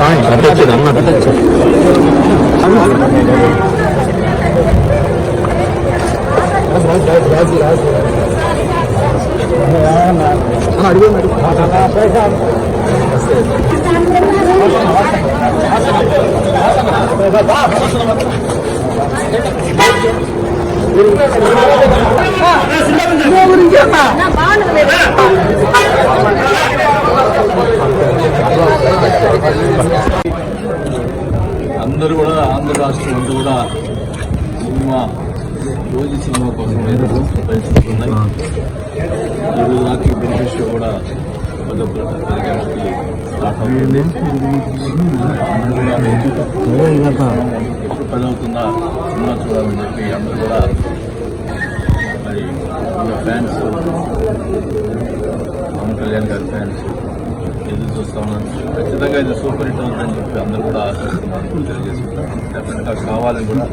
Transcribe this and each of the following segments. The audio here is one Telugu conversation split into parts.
아니, 갑자기 남나 보다. అందరూ కూడా ఆంధ్ర రాష్ట్రం అంతా కూడా సినిమా రోజు సినిమా కోసం ప్రయత్నిస్తున్నాయి ఈరోజు నాకు బెనిఫిట్ షో కూడా స్టార్ట్ అవుతుంది పని అవుతుందా సినిమా చూడాలని చెప్పి అందరూ కూడా మరి ఫ్యాన్స్ పవన్ కళ్యాణ్ గారి ఫ్యాన్స్ ఎదురు చూస్తా ఉన్నాను ఖచ్చితంగా ఇది సూపర్ హిట్ అవుతుందని చెప్పి అందరూ కూడా ఆశిస్తున్నాను తెలియజేసుకుంటాను డెఫినెట్గా కావాలని కూడా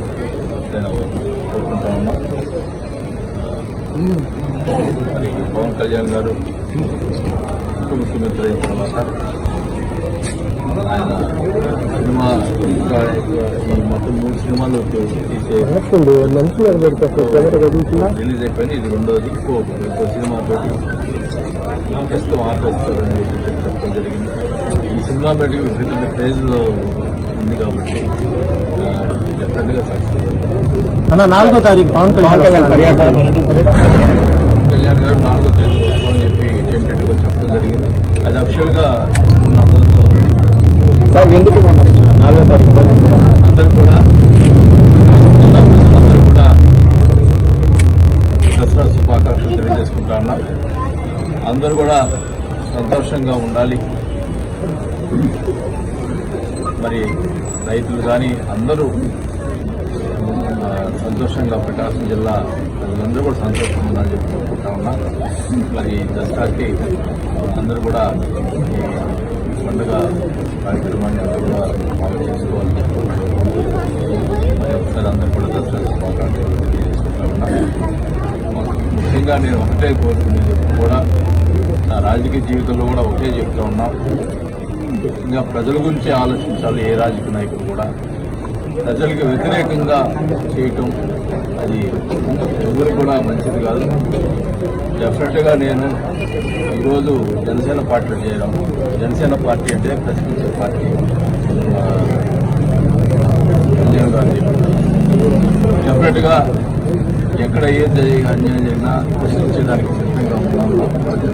నేను కోరుకుంటా ఉన్నా మరి పవన్ కళ్యాణ్ గారు ఉప ముఖ్యమంత్రి అయిన తర్వాత ఆయన సినిమా ఇంకా మొత్తం మూడు సినిమాలు తీసే రిలీజ్ అయిపోయింది. ఇది రెండోది ఇంకో ఇంకో సినిమాతో ప్రస్తుతం ఆపేస్తారని చెప్పి చెప్పడం జరిగింది. ఈ సినిమా బట్టి విపరీతమైన క్రేజ్లో ఉంది కాబట్టి అన్న నాలుగో తారీఖు పవన్ కళ్యాణ్ కళ్యాణ్ గారు నాలుగో తేదీ వస్తామని చెప్పి టెంటెడ్గా చెప్పడం జరిగింది. అది అఫిషియల్గా ఉన్న సార్ ఎందుకు నాలుగో తారీఖు అందరూ కూడా అందరూ కూడా దసరా శుభాకాంక్షలు తెలియజేసుకుంటా అందరూ కూడా సంతోషంగా ఉండాలి. మరి రైతులు కానీ అందరూ సంతోషంగా ప్రకాశం జిల్లా ప్రజలందరూ కూడా సంతోషంగా ఉండాలని చెప్పి కోరుకుంటా ఉన్నా. మరి దసరాకి అందరూ కూడా పండుగ కార్యక్రమాన్ని అందరూ కూడా ఫాలో చేసుకోవాలని చెప్పి మరి ఒకసారి అందరూ కూడా దసరా శుభాకాంక్షలు తెలియజేసుకుంటా ఉన్నా. ముఖ్యంగా నేను ఒకటే కోరుకునేది చెప్పి కూడా నా రాజకీయ జీవితంలో కూడా ఒకటే చెప్తా ఉన్నా. ఇంకా ప్రజల గురించి ఆలోచించాలి ఏ రాజకీయ నాయకులు కూడా. ప్రజలకు వ్యతిరేకంగా చేయటం అది ఎవరు కూడా మంచిది కాదు. డెఫినెట్గా నేను ఈరోజు జనసేన పార్టీలో చేయడం జనసేన పార్టీ అంటే ప్రశ్నించే పార్టీ. సంజయ్ గాంధీ డెఫినెట్గా ఎక్కడ ఏది అన్యాయం జరిగినా ప్రశ్నించడానికి సిద్ధంగా ఉన్నాము పార్టీలో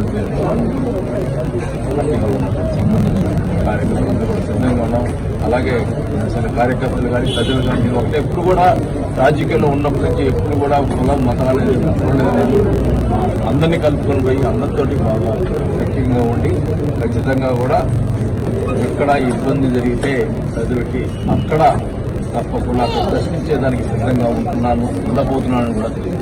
సంబంధించిన కార్యకర్తలు కూడా సిద్ధంగా ఉన్నాం అలాగే జనసేన కార్యకర్తలు కానీ ప్రజలు కానీ ఇది ఒకటే ఎప్పుడు కూడా రాజకీయాల్లో ఉన్నప్పటి నుంచి ఎప్పుడు కూడా కులం మతాలు అనేది అందరినీ కలుపుకొని పోయి అందరితోటి బాగా ఐక్యంగా ఉండి ఖచ్చితంగా కూడా ఎక్కడ ఇబ్బంది జరిగితే ప్రజలకి అక్కడ తప్పకుండా అక్కడ ప్రశ్నించేదానికి సిద్ధంగా ఉంటున్నాను ఉండబోతున్నాను కూడా తెలియదు